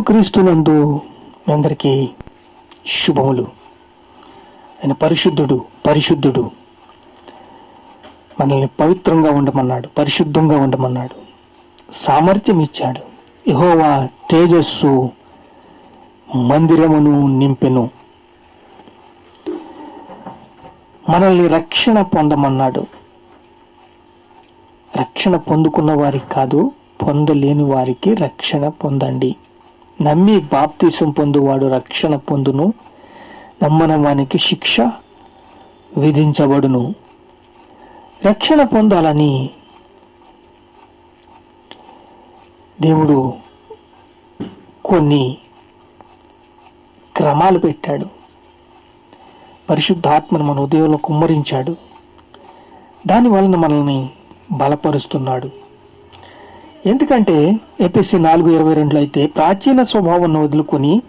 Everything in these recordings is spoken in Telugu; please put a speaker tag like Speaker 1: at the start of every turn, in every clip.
Speaker 1: యేసుక్రీస్తునందు మీ అందరికీ శుభములు. ఆయన పరిశుద్ధుడు పరిశుద్ధుడు. మనల్ని పవిత్రంగా ఉండమన్నాడు పరిశుద్ధంగా ఉండమన్నాడు. సామర్థ్యం ఇచ్చాడు. యహోవా తేజస్సు మందిరమును నింపెను. మనల్ని రక్షణ పొందమన్నాడు. రక్షణ పొందుకున్న వారికి కాదు పొందలేని వారికి రక్షణ పొందండి. నమ్మి బాప్తిసం పొందువాడు రక్షణ పొందును. నమ్మన వానికి శిక్ష విధించబడును. రక్షణ పొందాలని దేవుడు కొన్ని క్రమాలు పెట్టాడు. పరిశుద్ధాత్మను మన ఉదయంలో కుమ్మరించాడు. దాని వలన మనల్ని బలపరుస్తున్నాడు. ఎందుకంటే ఎపిసి నాలుగు ఇరవై రెండులో అయితే ప్రాచీన స్వభావాన్ని వదులుకొని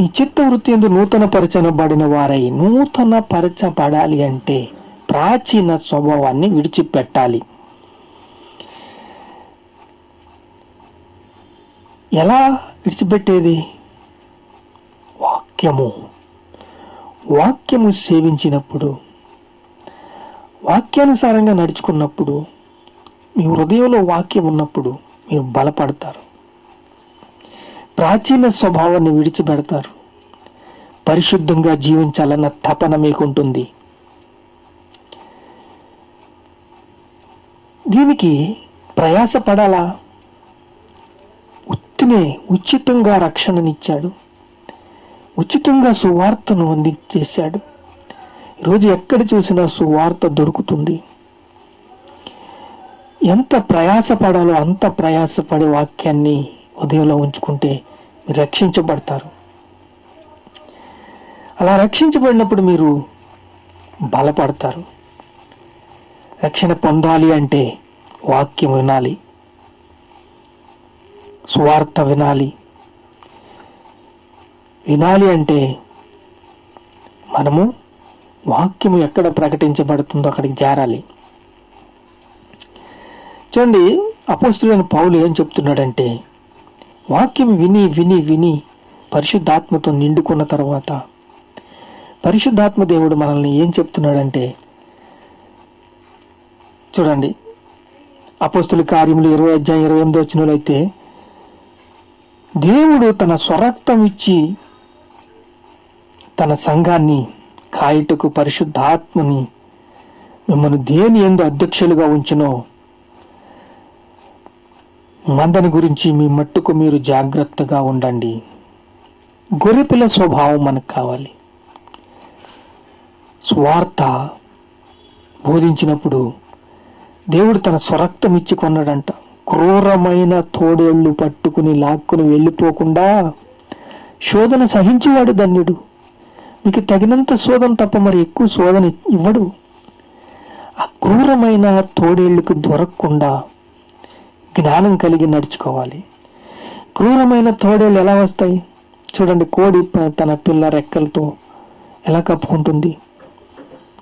Speaker 1: ఈ చిత్త వృత్తి ఎందు నూతన పరచబడిన వారై నూతన పరచబడాలి అంటే ప్రాచీన స్వభావాన్ని విడిచిపెట్టాలి. ఎలా విడిచిపెట్టేది? వాక్యము. వాక్యము సేవించినప్పుడు వాక్యానుసారంగా నడుచుకున్నప్పుడు మీ హృదయంలో వాక్యం ఉన్నప్పుడు మీరు బలపడతారు. ప్రాచీన స్వభావాన్ని విడిచిపెడతారు. పరిశుద్ధంగా జీవించాలన్న తపన మీకుంటుంది. దీనికి ప్రయాసపడాలా? ఉత్తినే ఉచితంగా రక్షణనిచ్చాడు. ఉచితంగా సువార్తను అందించేశాడు. ఈరోజు ఎక్కడ చూసినా సువార్త దొరుకుతుంది. ఎంత ప్రయాసపడాలో అంత ప్రయాసపడే వాక్యాన్ని ఉదయంలో ఉంచుకుంటే మీరు రక్షించబడతారు. అలా రక్షించబడినప్పుడు మీరు బలపడతారు. రక్షణ పొందాలి అంటే వాక్యం వినాలి. సువార్త వినాలి. వినాలి అంటే మనము వాక్యము ఎక్కడ ప్రకటించబడుతుందో అక్కడికి చేరాలి చూడండి అపోస్తులైన పౌలు ఏం చెప్తున్నాడంటే వాక్యం విని విని విని పరిశుద్ధాత్మతో నిండుకున్న తర్వాత పరిశుద్ధాత్మ దేవుడు మనల్ని ఏం చెప్తున్నాడంటే చూడండి అపోస్తుల కార్యములు ఇరవై అధ్యాయం ఇరవై ఎనిమిది వచ్చిన అయితే దేవుడు తన స్వరక్తం ఇచ్చి తన సంఘాన్ని కాయటకు పరిశుద్ధాత్మని మిమ్మల్ని దేని ఎందు అధ్యక్షులుగా ఉంచినో మందని గురించి మీ మట్టుకు మీరు జాగ్రత్తగా ఉండండి. గొర్రెపిల్ల స్వభావం మనకు కావాలి. స్వార్థ బోధించినప్పుడు దేవుడు తన స్వరక్తం ఇచ్చి కొన్నాడంట. క్రూరమైన తోడేళ్ళు పట్టుకుని లాక్కుని వెళ్ళిపోకుండా శోధన సహించేవాడు ధన్యుడు. మీకు తగినంత శోధన తప్ప మరి ఎక్కువ శోధన ఇవ్వడు. ఆ క్రూరమైన తోడేళ్ళకు దొరకకుండా జ్ఞానం కలిగి నడుచుకోవాలి. క్రూరమైన తోడేళ్ళు ఎలా వస్తాయి? చూడండి కోడి తన పిల్ల రెక్కలతో ఎలా కప్పుకుంటుంది.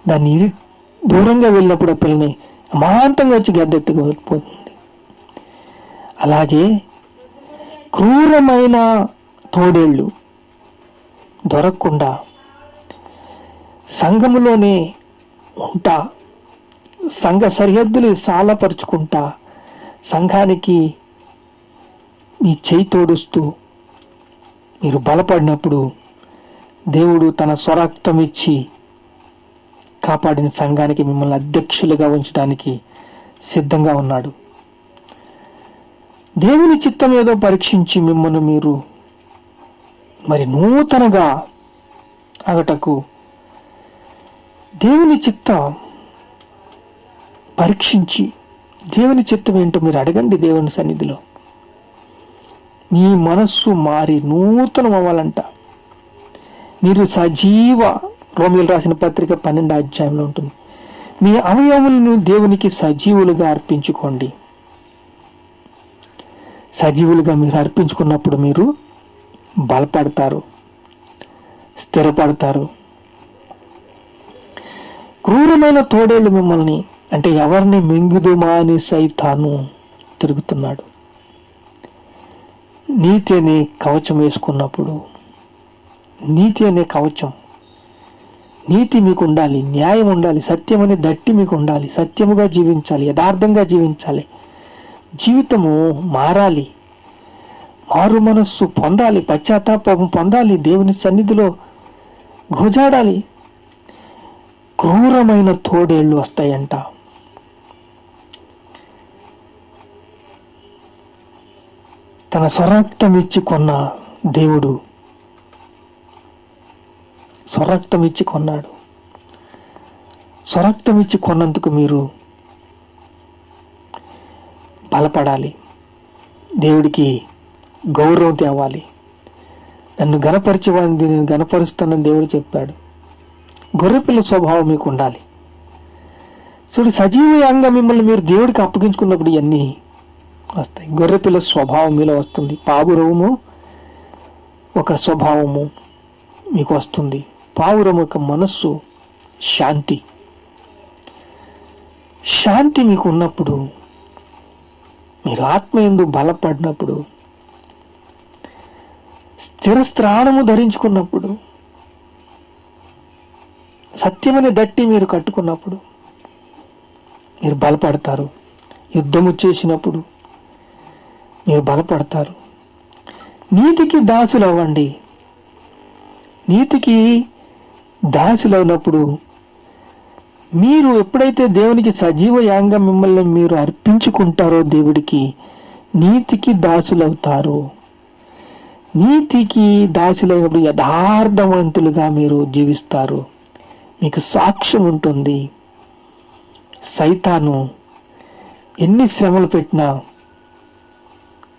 Speaker 1: దాన్ని దూరంగా వెళ్ళినప్పుడు ఆ పిల్లని అమాంతంగా వచ్చి గద్దెత్తుకు వెళ్ళిపోతుంది అలాగే క్రూరమైన తోడేళ్ళు దొరకకుండా సంఘములోనే ఉంటా సంఘ సరిహద్దులు సాలపరుచుకుంటా సంఘానికి మీ చేయి తోడుస్తూ మీరు బలపడినప్పుడు దేవుడు తన స్వరక్తం ఇచ్చి కాపాడిన సంఘానికి మిమ్మల్ని అధ్యక్షులుగా ఉంచడానికి సిద్ధంగా ఉన్నాడు. దేవుని చిత్తం ఏదో పరీక్షించి మిమ్మల్ని మీరు మరి నూతనగా అగటకు దేవుని చిత్తం పరీక్షించి దేవుని చిత్తం ఏంటో మీరు అడగండి దేవుని సన్నిధిలో. మీ మనస్సు మారి నూతనం అవ్వాలంట. మీరు సజీవ రోమిలు రాసిన పత్రిక పన్నెండు అధ్యాయంలో ఉంటుంది. మీ అవయవులను దేవునికి సజీవులుగా అర్పించుకోండి. సజీవులుగా మీరు అర్పించుకున్నప్పుడు మీరు బలపడతారు స్థిరపడతారు. క్రూరమైన తోడేళ్ళు మిమ్మల్ని అంటే ఎవరిని మింగుదుమా అని సైతాను తిరుగుతున్నాడు. నీతి అనే కవచం వేసుకున్నప్పుడు నీతి అనే కవచం. నీతి మీకు ఉండాలి న్యాయం ఉండాలి సత్యం అనే దట్టి మీకు ఉండాలి సత్యముగా జీవించాలి యథార్థంగా జీవించాలి. జీవితము మారాలి మారు మనస్సు పొందాలి పశ్చాత్తాపం పొందాలి దేవుని సన్నిధిలో గోజాడాలి క్రూరమైన తోడేళ్ళు వస్తాయంట. తన స్వరక్తం ఇచ్చి కొన్న దేవుడు. స్వరక్తం ఇచ్చి కొన్నాడు. స్వరక్తం ఇచ్చి కొన్నందుకు మీరు బలపడాలి. దేవుడికి గౌరవం తేవాలి. నన్ను గనపరిచేవాడిని నేను గనపరుస్తానని దేవుడు చెప్పాడు. గొర్రెపిల్ల స్వభావం మీకు ఉండాలి. చూడు అంగం మిమ్మల్ని మీరు దేవుడికి అప్పగించుకున్నప్పుడు ఇవన్నీ వస్తాయి. గొర్రెపిల్ల స్వభావం మీలో వస్తుంది. పావురము ఒక స్వభావము మీకు వస్తుంది. పావురం యొక్క మనస్సు శాంతి. శాంతి మీకు ఉన్నప్పుడు మీరు ఆత్మ ఎందు బలపడినప్పుడు స్థిర స్థానము ధరించుకున్నప్పుడు సత్యమని దట్టి మీరు కట్టుకున్నప్పుడు మీరు బలపడతారు. యుద్ధము చేసినప్పుడు మీరు బలపడతారు. నీతికి దాసులు అవ్వండి నీతికి దాసులు అయినప్పుడు మీరు ఎప్పుడైతే దేవునికి సజీవ యాంగం మిమ్మల్ని మీరు అర్పించుకుంటారో దేవుడికి నీతికి దాసులవుతారు. నీతికి దాసులైనప్పుడు యథార్థవంతులుగా మీరు జీవిస్తారు. మీకు సాక్ష్యం ఉంటుంది. సైతాను ఎన్ని శ్రమలు పెట్టినా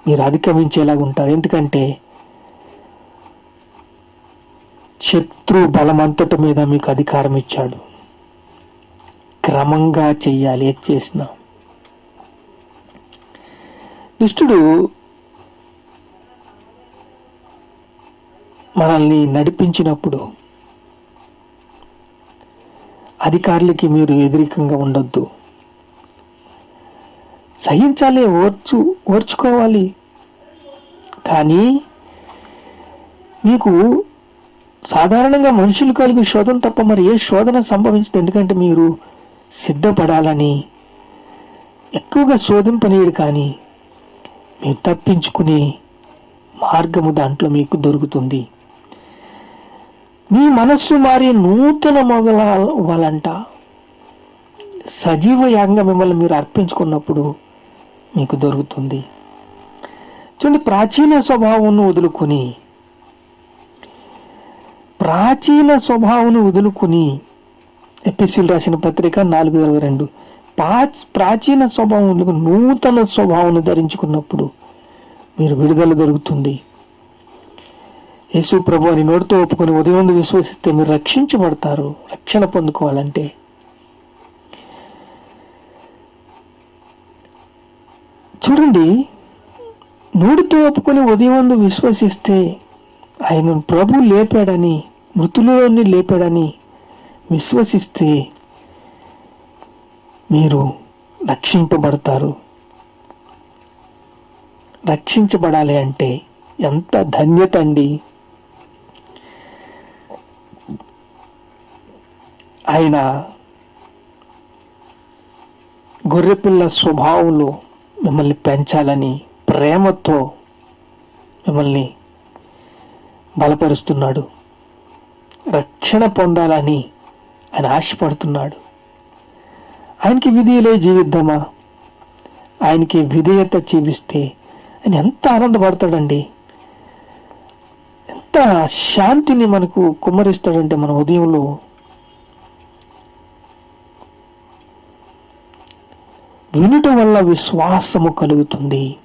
Speaker 1: మీరు అధిగమించేలాగా ఉంటారు. ఎందుకంటే శత్రు బలమంతటి మీద మీకు అధికారం ఇచ్చాడు. క్రమంగా చెయ్యాలి ఏది చేసినా. దుష్టుడు మనల్ని నడిపించినప్పుడు అధికారులకి మీరు ఎదురికంగా ఉండొద్దు. సహించాలి ఓర్చు ఓర్చుకోవాలి. కానీ మీకు సాధారణంగా మనుషులు కలిగి శోధన తప్ప మరి ఏ శోధన సంభవించదు. ఎందుకంటే మీరు సిద్ధపడాలని ఎక్కువగా శోధింపనీయడు కానీ మీరు తప్పించుకునే మార్గము దాంట్లో మీకు దొరుకుతుంది. మీ మనస్సు మారి నూతన మొదలవ్వాలంట సజీవ యాంగ మిమ్మల్ని మీరు అర్పించుకున్నప్పుడు మీకు దొరుకుతుంది. చూడండి ప్రాచీన స్వభావంను వదులుకొని ప్రాచీన స్వభావంను వదులుకొని ఎపిసిల్ రాసిన పత్రిక నాలుగు ఇరవై రెండు ప్రా ప్రాచీన స్వభావం నూతన స్వభావం ధరించుకున్నప్పుడు మీరు విడుదల దొరుకుతుంది. యేసు ప్రభు అని నోటితో ఒప్పుకొని ఉదయం విశ్వసిస్తే మీరు రక్షించబడతారు రక్షణ పొందుకోవాలంటే. చూడండి నోటితో ఒప్పుకొని ఉదయం విశ్వసిస్తే ఆయన ప్రభు లేపాడని మృతులోని లేపాడని విశ్వసిస్తే మీరు రక్షింపబడతారు. రక్షించబడాలి అంటే ఎంత ధన్యత అండి. ఆయన గొర్రెపిల్ల స్వభావంలో మిమ్మల్ని పెంచాలని ప్రేమతో మిమ్మల్ని బలపరుస్తున్నాడు. రక్షణ పొందాలని ఆయన ఆశపడుతున్నాడు. ఆయనకి విధేయులే జీవిద్దామా? ఆయనకి విధేయత జీవిస్తే ఆయన ఎంత ఆనందపడతాడండి. ఎంత శాంతిని మనకు కుమ్మరిస్తాడంటే మన ఉదయంలో వినుట వల్ల విశ్వాసము కలుగుతుంది.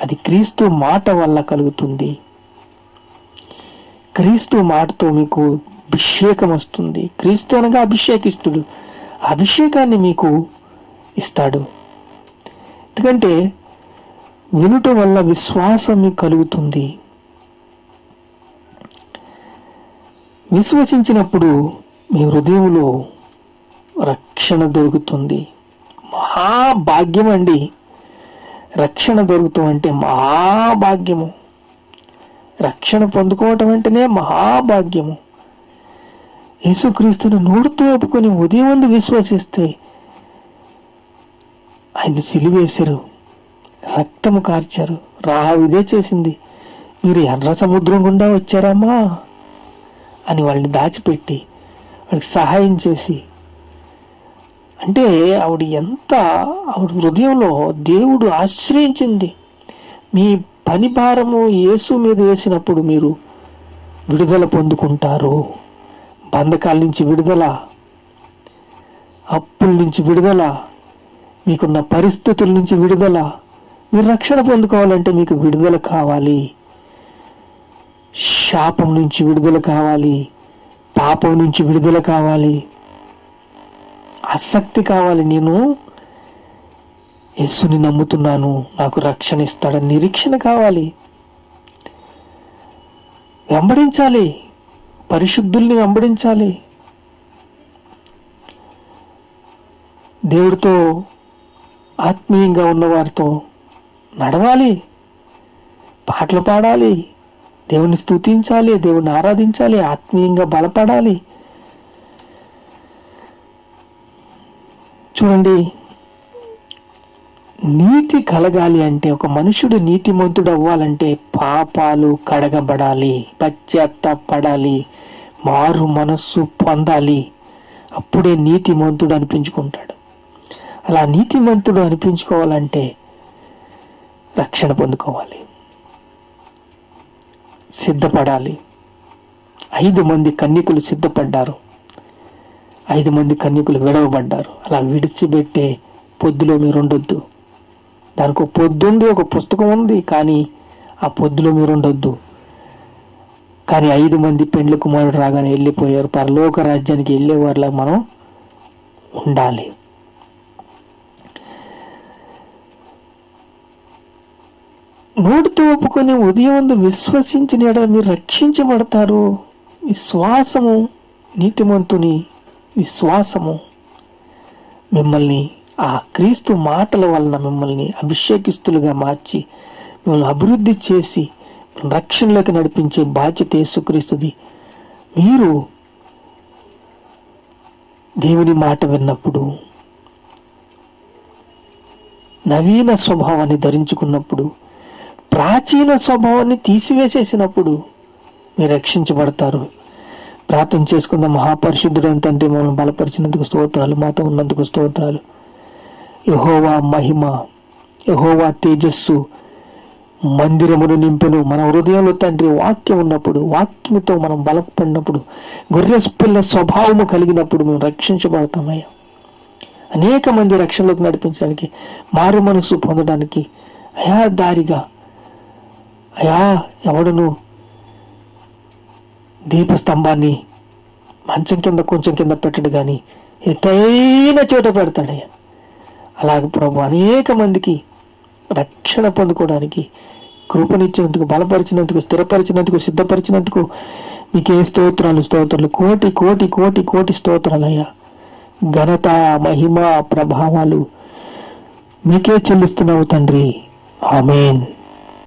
Speaker 1: అది క్రీస్తు మాట వల్ల కలుగుతుంది. క్రీస్తు మాటతో మీకు అభిషేకం వస్తుంది. క్రీస్తు అనగా అభిషేకిస్తుడు. అభిషేకాన్ని మీకు ఇస్తాడు. ఎందుకంటే వినుట వల్ల విశ్వాసం కలుగుతుంది. విశ్వసించినప్పుడు మీ హృదయంలో రక్షణ దొరుకుతుంది. మహాభాగ్యం అండి రక్షణ దొరుకుతాం అంటే మహాభాగ్యము. రక్షణ పొందుకోవటం అంటేనే మహాభాగ్యము. యేసుక్రీస్తును నోడుతూ ఒప్పుకొని ఉదయం ముందు విశ్వసిస్తే ఆయన సిలివేశారు రక్తము కార్చారు రావిదే ఇదే చేసింది. మీరు ఎర్ర సముద్రం గుండా వచ్చారమ్మా అని వాళ్ళని దాచిపెట్టి వాళ్ళకి సహాయం చేసి అంటే ఆవిడ ఎంత ఆవిడ హృదయంలో దేవుడు ఆశ్రయించింది. మీ పని భారము యేసు మీద వేసినప్పుడు మీరు విడుదల పొందుకుంటారు. బంధకాల నుంచి విడుదల అప్పుల నుంచి విడుదల మీకున్న పరిస్థితుల నుంచి విడుదల మీరు రక్షణ పొందుకోవాలంటే మీకు విడుదల కావాలి. శాపం నుంచి విడుదల కావాలి. పాపం నుంచి విడుదల కావాలి. ఆసక్తి కావాలి నేను. యేసుని నమ్ముతున్నాను. నాకు రక్షణ ఇస్తాడని నిరీక్షణ కావాలి. వెంబడించాలి. పరిశుద్ధుల్ని వెంబడించాలి. దేవుడితో ఆత్మీయంగా ఉన్నవారితో నడవాలి. పాటలు పాడాలి. దేవుని స్తుతించాలి. దేవుని ఆరాధించాలి. ఆత్మీయంగా బలపడాలి. చూడండి. నీతి కలగాలి అంటే ఒక మనుషుడు నీతిమంతుడు అవ్వాలంటే పాపాలు కడగబడాలి పశ్చాత్తాపడాలి మారు మనస్సు పొందాలి. అప్పుడే నీతిమంతుడు అనిపించుకుంటాడు. అలా నీతిమంతుడు అనిపించుకోవాలంటే రక్షణ పొందుకోవాలి. సిద్ధపడాలి. ఐదు మంది కన్యకులు సిద్ధపడ్డారు. ఐదు మంది కన్యకులు విడవబడ్డారు. అలా విడిచిపెట్టే పొద్దులో మీరు ఉండొద్దు దానికి ఒక పొద్దు ఉంది ఒక పుస్తకం ఉంది కానీ ఆ పొద్దులో మీరు ఉండొద్దు కానీ ఐదు మంది పెండ్లి కుమారుడు రాగానే వెళ్ళిపోయారు. పరలోక రాజ్యానికి వెళ్ళేవారిలా మనం ఉండాలి. నోటితో ఒప్పుకొని ఉదయం ముందు విశ్వసించిన ఎడ మీరు రక్షించబడతారు. విశ్వాసము నీతిమంతుని విశ్వాసము. మిమ్మల్ని ఆ క్రీస్తు మాటల వలన మిమ్మల్ని అభిషేకిస్తులుగా మార్చి మిమ్మల్ని అభివృద్ధి చేసి రక్షణలోకి నడిపించే బాధ్యత యేసుక్రీస్తుది. మీరు దేవుని మాట విన్నప్పుడు నవీన స్వభావాన్ని ధరించుకున్నప్పుడు ప్రాచీన స్వభావాన్ని తీసివేసేసినప్పుడు మీరు రక్షించబడతారు. ప్రార్థన చేసుకున్న మహాపరిశుద్ధుడైన తండ్రి మమ్మల్ని బలపరిచినందుకు స్తోత్రాలు మాతో ఉన్నందుకు స్తోత్రాలు. యహోవా మహిమ యహోవా తేజస్సు మందిరమును నింపెను. మన హృదయంలో తండ్రి వాక్యం ఉన్నప్పుడు వాక్యంతో మనం బలపడినప్పుడు గొర్రె స్వభావము కలిగినప్పుడు మేము రక్షించబడతామయ్యా. అనేక మంది రక్షణలోకి నడిపించడానికి మారు మనసు పొందడానికి అయా దారిగా అయా ఎవడను దీపస్తంభాన్ని మంచం కింద కొంచెం కింద పెట్టడు కానీ ఎత్తైన చోట పెడతాడయ్యా అలాగే ప్రభు అనేక మందికి రక్షణ పొందుకోవడానికి కృపనిచ్చినందుకు బలపరిచినందుకు స్థిరపరిచినందుకు సిద్ధపరిచినందుకు మీకే స్తోత్రాలు స్తోత్రాలు. కోటి కోటి కోటి కోటి స్తోత్రాలయ్యా. ఘనత మహిమ ప్రభావాలు మీకే చెల్లిస్తున్నావు తండ్రి. ఆమెన్.